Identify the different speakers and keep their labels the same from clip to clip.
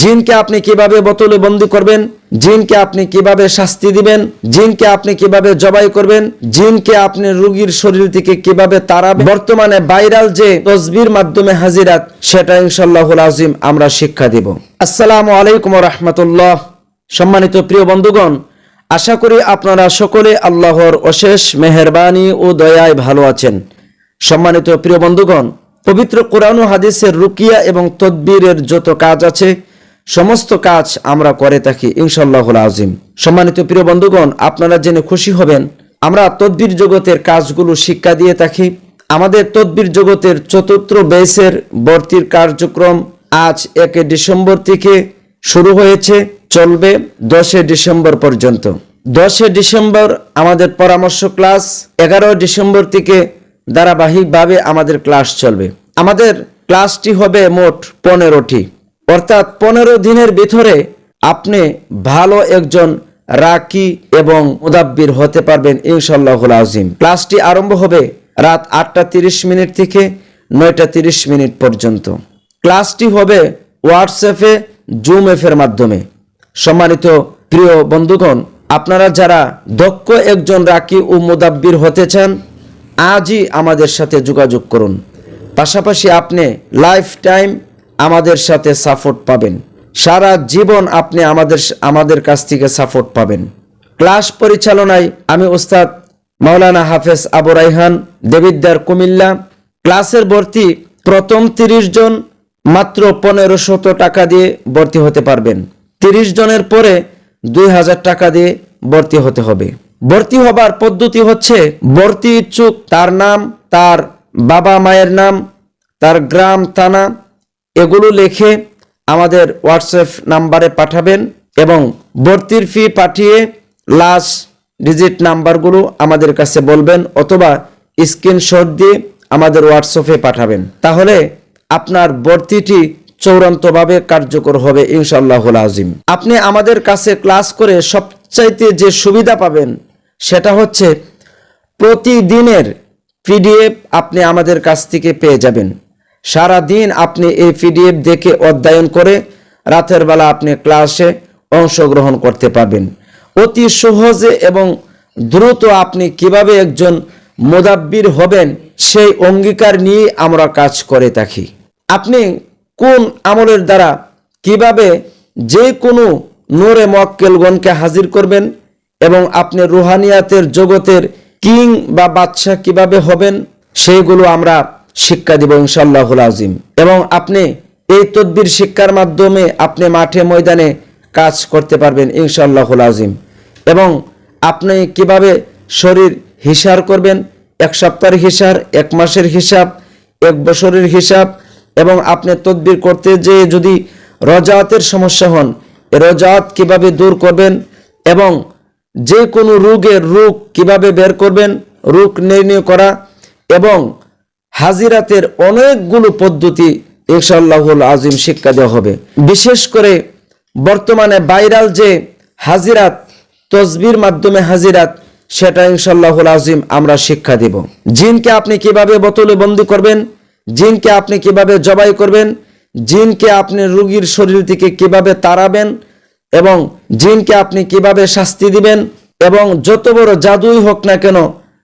Speaker 1: জিনকে আপনি কীভাবে বোতলে বন্দি করবেন? জিনকে আপনি কীভাবে শাস্তি দিবেন? জিনকে আপনি কীভাবে জবাই করবেন? জিনকে আপনি রোগীর শরীর থেকে কীভাবে তারা বর্তমানে ভাইরাল যে তসবির মাধ্যমে হাজিরাত, সেটা ইনশাল্লাহুল আজিম আমরা শিক্ষা দিব। আসসালামু আলাইকুম রহমতুল্লাহ। সম্মানিত প্রিয় বন্ধুগণ, আশা করি আপনারা সকলে আল্লাহর অশেষ মেহরবানি ও দয়ায় ভালো আছেন। সম্মানিত প্রিয় বন্ধুগণ, পবিত্র কোরআন হাদিসের রুকিয়া এবং তদবিরের যত কাজ আছে সমস্ত কাজ আমরা করে থাকি ইনশাল্লাহুল আজিম সম্মানিত প্রিয় বন্ধুগণ, আপনারা জেনে খুশি হবেন, আমরা তদবির জগতের কাজগুলো শিক্ষা দিয়ে থাকি। আমাদের তদবির জগতের চতুর্থ বেসের ভর্তির কার্যক্রম আজ একে ডিসেম্বর থেকে শুরু হয়েছে, চলবে দশে ডিসেম্বর পর্যন্ত। দশে ডিসেম্বর আমাদের পরামর্শ ক্লাস এগারো ডিসেম্বর থেকে ধারাবাহিকভাবে আমাদের ক্লাস চলবে। আমাদের ক্লাসটি হবে মোট পনেরোটি। অর্থাৎ পনেরো দিনের ভিতরে আপনি ভালো একজন রাকি এবং মুদাব্বির হতে পারবেন ইনশাল্লাহুল আজিম ক্লাসটি আরম্ভ হবে রাত আটটা তিরিশ মিনিট থেকে নয়টা তিরিশ মিনিট পর্যন্ত। ক্লাসটি হবে হোয়াটসঅ্যাপে জুম এফের মাধ্যমে। সম্মানিত প্রিয় বন্ধুগণ, আপনারা যারা দক্ষ একজন রাকি ও মুদাব্বির হতে চান, আজই আমাদের সাথে যোগাযোগ করুন। পাশাপাশি আপনি লাইফ টাইম আমাদের সাথে সাপোর্ট পাবেন। সারা জীবন আপনি আমাদের আমাদের কাছ থেকে সাপোর্ট পাবেন। ক্লাস পরিচালনায় আমি ওস্তাদ মাওলানা হাফেজ আবু রাইহান দেবিদ্দার কুমিল্লা। ক্লাসের ভর্তি প্রথম তিরিশ জন, মাত্র পনেরো শত টাকা দিয়ে ভর্তি হতে পারবেন। তিরিশ জনের পরে দুই হাজার টাকা দিয়ে ভর্তি হতে হবে। ভর্তি হবার পদ্ধতি হচ্ছে, ভর্তি ইচ্ছুক তার নাম, তার বাবা মায়ের নাম, তার গ্রাম, থানা এগুলো লিখে আমাদের হোয়াটসঅ্যাপ নাম্বারে পাঠাবেন এবং ভর্তির ফি পাঠিয়ে লাস্ট ডিজিট নাম্বারগুলো আমাদের কাছে বলবেন অথবা স্ক্রিনশট দিয়ে আমাদের হোয়াটসঅ্যাপে পাঠাবেন। তাহলে আপনার ভর্তিটি চূড়ান্তভাবে কার্যকর হবে ইনশাল্লাহুল আজিম আপনি আমাদের কাছে ক্লাস করে সবচাইতে যে সুবিধা পাবেন সেটা হচ্ছে প্রতিদিনের পিডিএফ আপনি আমাদের কাছ থেকে পেয়ে যাবেন। সারা দিন আপনি এই পিডিএফ দেখে অধ্যয়ন করে রাতের বেলা আপনি ক্লাসে অংশগ্রহণ করতে পারবেন। অতি সহজে এবং দ্রুত আপনি কীভাবে একজন মোদাব্বির হবেন সেই অঙ্গীকার নিয়ে আমরা কাজ করে থাকি। আপনি কোন আমলের দ্বারা কীভাবে যে কোনো নোরে মক্কেলগণকে হাজির করবেন এবং আপনি রুহানিয়াতের জগতের কিং বা বাদশাহ কীভাবে হবেন, সেইগুলো আমরা শিক্ষা দিব ইনশাল্লাহুল আজিম। এবং আপনি এই তদ্বির শিক্ষার মাধ্যমে আপনি মাঠে ময়দানে কাজ করতে পারবেন ইনশাল্লাহুল আজিম। এবং আপনি কীভাবে শরীর হিসার করবেন, এক সপ্তাহের হিসার, এক মাসের হিসাব, এক বছরের হিসাব, এবং আপনি তদবির করতে যে যদি রজাতের সমস্যা হন রজাত কীভাবে দূর করবেন এবং যে কোনো রোগের রোগ কীভাবে বের করবেন, রোগ নির্ণয় করা এবং হাজিরাতের অনেকগুলো পদ্ধতি ইনশাল্লাহুল আজিম শিক্ষা দেওয়া হবে। বিশেষ করে বর্তমানে ভাইরাল যে হাজিরাত, তসবির মাধ্যমে হাজিরাত, সেটা ইনশাল্লাহুল আজিম আমরা শিক্ষা দিব। জিনকে আপনি কীভাবে বোতলে বন্দি করবেন? জিনকে আপনি কীভাবে জবাই করবেন? জিনকে আপনি রোগীর শরীর থেকে কীভাবে তাড়াবেন? এবং জিনকে আপনি কীভাবে শাস্তি দিবেন? এবং যত বড় জাদুই হোক না কেন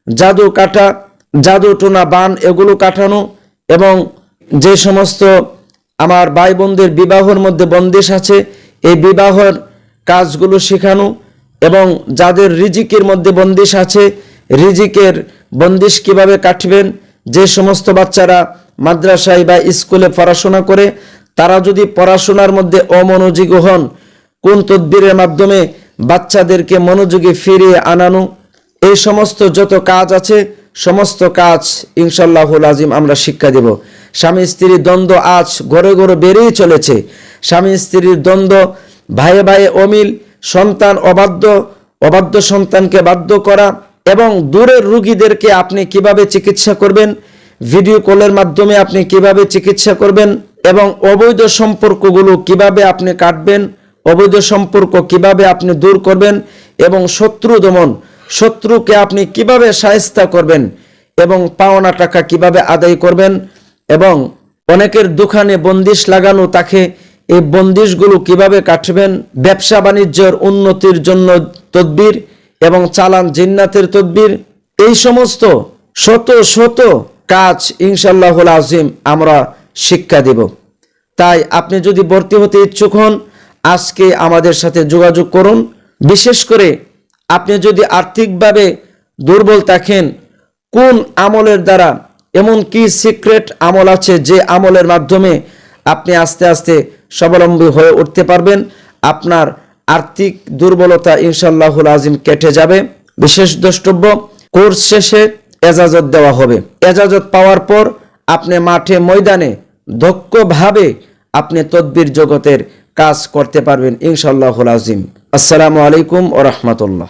Speaker 1: জাদু কাটা জাদু, টোনা, বান, এগুলো কাটানো এবং যে সমস্ত আমার ভাই বোনদের বিবাহর মধ্যে বন্দিশ আছে, এই বিবাহর কাজগুলো শেখানো এবং যাদের রিজিকের মধ্যে বন্দিশ আছে, রিজিকের বন্দিশ কীভাবে কাটবেন, যে সমস্ত বাচ্চারা মাদ্রাসায় বা স্কুলে পড়াশোনা করে, তারা যদি পড়াশোনার মধ্যে অমনোযোগী হন, কোন তদবিরের মাধ্যমে বাচ্চাদেরকে মনোযোগী ফিরিয়ে আনানো, এই সমস্ত যত কাজ আছে সমস্ত কাজ ইনশাল্লাহুল আজিম আমরা শিক্ষা দেব। স্বামী স্ত্রীর দ্বন্দ্ব আজ ঘরে ঘরে বেড়েই চলেছে। স্বামী স্ত্রীর দ্বন্দ্ব ভাইয়ে ভাইয়ে অমিল, সন্তান অবাধ্য অবাধ্য সন্তানকে বাধ্য করা এবং দূরের রুগীদেরকে আপনি কীভাবে চিকিৎসা করবেন, ভিডিও কলের মাধ্যমে আপনি কীভাবে চিকিৎসা করবেন এবং অবৈধ সম্পর্কগুলো কীভাবে আপনি কাটবেন, অবৈধ সম্পর্ক কীভাবে আপনি দূর করবেন এবং শত্রু দমন শত্রুকে আপনি কীভাবে সায়স্তা করবেন এবং পাওনা টাকা কীভাবে আদায় করবেন এবং অনেকের দোকানে বন্দিশ লাগানো, তাকে এই বন্দিশগুলো কীভাবে কাটবেন? ব্যবসা বাণিজ্যের উন্নতির জন্য তদবির এবং চালান জিন্নাতের তদবির, এই সমস্ত শত শত কাজ ইনশাল্লাহুল আজিম আমরা শিক্ষা দেব। তাই আপনি যদি ভর্তি হতে ইচ্ছুক হন, আজকে আমাদের সাথে যোগাযোগ করুন। বিশেষ করে আপনি যদি আর্থিকভাবে দুর্বল থাকেন, কোন আমলের দ্বারা? এমন কি সিক্রেট আমল আছে যে আমলের মাধ্যমে আপনি আস্তে আস্তে স্বাবলম্বী হয়ে উঠতে পারবেন? আপনার আর্থিক দুর্বলতা ইনশাল্লাহুল আজিম কেটে যাবে। বিশেষ দ্রষ্টব্য, কোর্স শেষে এজাজত দেওয়া হবে। এজাজত পাওয়ার পর আপনি মাঠে ময়দানে দক্ষভাবে আপনি তদ্বির জগতের কাজ করতে পারবেন ইনশাল্লাহুল আজিম। আসসালামু আলাইকুম ও রহমতুল্লাহ।